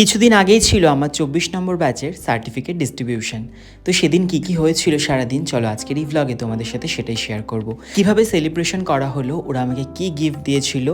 কিছুদিন আগেই ছিল আমার চব্বিশ নম্বর ব্যাচের সার্টিফিকেট ডিস্ট্রিবিউশন। তো সেদিন কি কি হয়েছিল সারাদিন? চলো আজকের এই ভ্লগে তোমাদের সাথে সেটাই শেয়ার করব। কীভাবে সেলিব্রেশন করা হলো, ওরা আমাকে কি গিফট দিয়েছিল,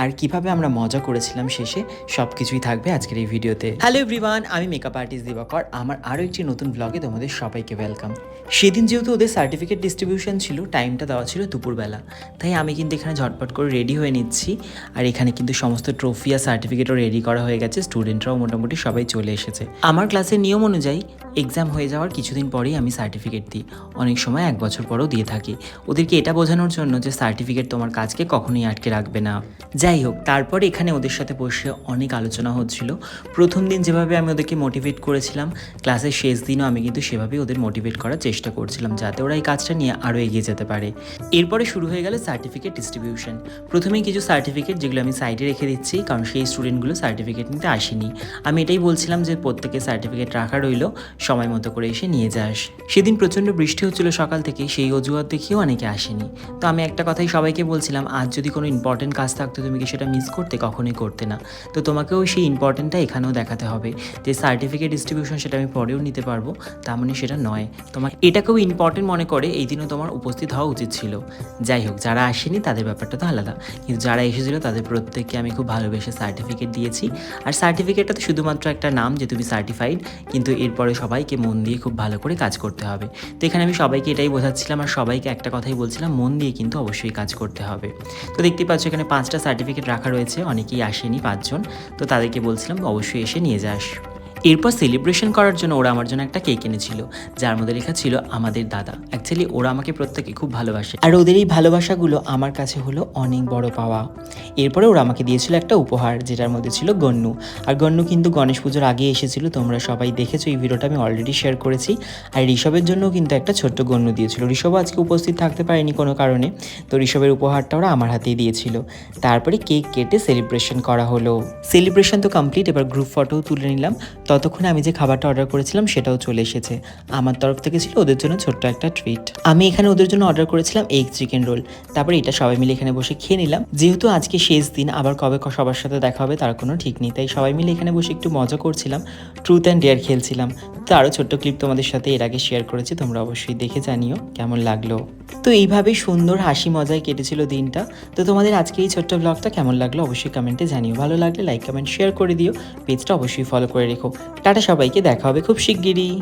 আর কীভাবে আমরা মজা করেছিলাম শেষে সব কিছুই থাকবে আজকের এই ভিডিওতে। হ্যালো এভরিওয়ান আমি মেকআপ আর্টিস্ট দিবাকর। আমার আরও একটি নতুন ব্লগে তোমাদের সবাইকে ওয়েলকাম সেদিন যেহেতু ওদের সার্টিফিকেট ডিস্ট্রিবিউশন ছিল টাইমটা দেওয়া ছিল দুপুরবেলা। তাই আমি কিন্তু এখানে ঝটপট করে রেডি হয়ে নিচ্ছি। আর এখানে কিন্তু সমস্ত ট্রফি আর সার্টিফিকেটও রেডি করা হয়ে গেছে স্টুডেন্টরাও মোটামুটি সবাই চলে এসেছে। আমার ক্লাসের নিয়ম অনুযায়ী এক্সাম হয়ে যাওয়ার কিছুদিন পরেই আমি সার্টিফিকেট দিই। অনেক সময় এক বছর পরেও দিয়ে থাকি। ওদেরকে এটা বোঝানোর জন্য যে সার্টিফিকেট তোমার কাজকে কখনোই আটকে রাখবে না। যাই হোক, তারপর এখানে ওদের সাথে বসে অনেক আলোচনা হচ্ছিল। প্রথম দিন যেভাবে আমি ওদেরকে মোটিভেট করেছিলাম ক্লাসের শেষ দিনও আমি কিন্তু সেভাবেই ওদের মোটিভেট করার চেষ্টা করছিলাম, যাতে ওরা এই কাজটা নিয়ে আরও এগিয়ে যেতে পারে। এরপরে শুরু হয়ে গেল সার্টিফিকেট ডিস্ট্রিবিউশন প্রথমেই কিছু সার্টিফিকেট যেগুলো আমি সাইডে রেখে দিচ্ছি, কারণ সেই স্টুডেন্টগুলো সার্টিফিকেট নিতে আসেনি। আমি এটাই বলছিলাম যে প্রত্যেকে সার্টিফিকেট রাখা রইল। সময় মতো করে এসে নিয়ে যাস সেদিন প্রচণ্ড বৃষ্টি হচ্ছিল সকাল থেকে, সেই অজুহাত দেখিয়েও অনেকে আসেনি। তো আমি একটা কথাই সবাইকে বলছিলাম, আজ যদি কোনো ইম্পর্টেন্ট কাজ থাকতো তুমি কি সেটা মিস করতে? কখনোই করতে না। তো তোমাকেও সেই ইম্পর্টেন্টটা এখানেও দেখাতে হবে যে সার্টিফিকেট ডিস্ট্রিবিউশন সেটা আমি পরেও নিতে পারব। তার মানে সেটা নয়। তোমার এটাকেও ইম্পর্টেন্ট মনে করে, এই দিনও তোমার উপস্থিত হওয়া উচিত ছিল। যাই হোক, যারা আসেনি তাদের ব্যাপারটা তো আলাদা। কিন্তু যারা এসেছিল তাদের প্রত্যেককে আমি খুব ভালোবেসে সার্টিফিকেট দিয়েছি। আর সার্টিফিকেটটা তো শুধুমাত্র একটা নাম যে তুমি সার্টিফাইড কিন্তু এরপরে সবাইকে মন দিয়ে খুব ভালো করে কাজ করতে হবে। তো এখানে আমি সবাইকে এটাই বোঝাচ্ছিলাম আর সবাইকে একটা কথাই বলছিলাম, মন দিয়ে কিন্তু অবশ্যই কাজ করতে হবে। তো দেখতে পাচ্ছ এখানে পাঁচটা সার্টিফিকেট রাখা রয়েছে, অনেকেই আসেনি পাঁচজন। তো তাদেরকে বলছিলাম অবশ্যই এসে নিয়ে যাস। এরপর সেলিব্রেশন করার জন্য ওরা আমার জন্য একটা কেক এনেছিল, যার মধ্যে লেখা ছিল, আমাদের দাদা। অ্যাকচুয়ালি ওরা আমাকে প্রত্যেকে খুব ভালোবাসে। আর ওদের এই ভালোবাসাগুলো আমার কাছে হলো অনেক বড় পাওয়া। এরপরে ওরা আমাকে দিয়েছিল একটা উপহার, যেটার মধ্যে ছিল গন্নু। আর গন্নু কিন্তু গণেশ পুজোর আগে এসেছিল, তোমরা সবাই দেখেছ, এই ভিডিওটা আমি অলরেডি শেয়ার করেছি। আর ঋষভের জন্য কিন্তু একটা ছোট্ট গন্নু দিয়েছিল। ঋষভ আজকে উপস্থিত থাকতে পারেনি কোনো কারণে, তো ঋষভের উপহারটা ওরা আমার হাতেই দিয়েছিল। তারপরে কেক কেটে সেলিব্রেশন করা হলো। সেলিব্রেশন তো কমপ্লিট এবার গ্রুপ ফটোও তুলে নিলাম। ততক্ষণে আমি যে খাবারটা অর্ডার করেছিলাম সেটাও চলে এসেছে। আমার তরফ থেকে ছিল ওদের জন্য ছোট্ট একটা ট্রিট আমি এখানে ওদের জন্য অর্ডার করেছিলাম এগ চিকেন রোল তারপরে এটা সবাই মিলে এখানে বসে খেয়ে নিলাম। যেহেতু আজকে শেষ দিন, আবার কবে সবার সাথে দেখা হবে তার কোনো ঠিক নেই। তাই সবাই মিলে এখানে বসে একটু মজা করছিলাম। ট্রুথ অ্যান্ড ডেয়ার খেলছিলাম। তো আরও ছোট্ট ক্লিপ তোমাদের সাথে এর আগে শেয়ার করেছি, তোমরা অবশ্যই দেখে জানিও কেমন লাগল। তো এইভাবেই সুন্দর হাসি মজায় কেটেছিল দিনটা। তো তোমাদের আজকে এই ছোট্ট ব্লগটা কেমন লাগল অবশ্যই কমেন্টে জানিও। ভালো লাগলে লাইক কমেন্ট শেয়ার করে দিও। পেজটা অবশ্যই ফলো করে রেখো। টাটা সবাইকে দেখা হবে খুব শিগগিরই।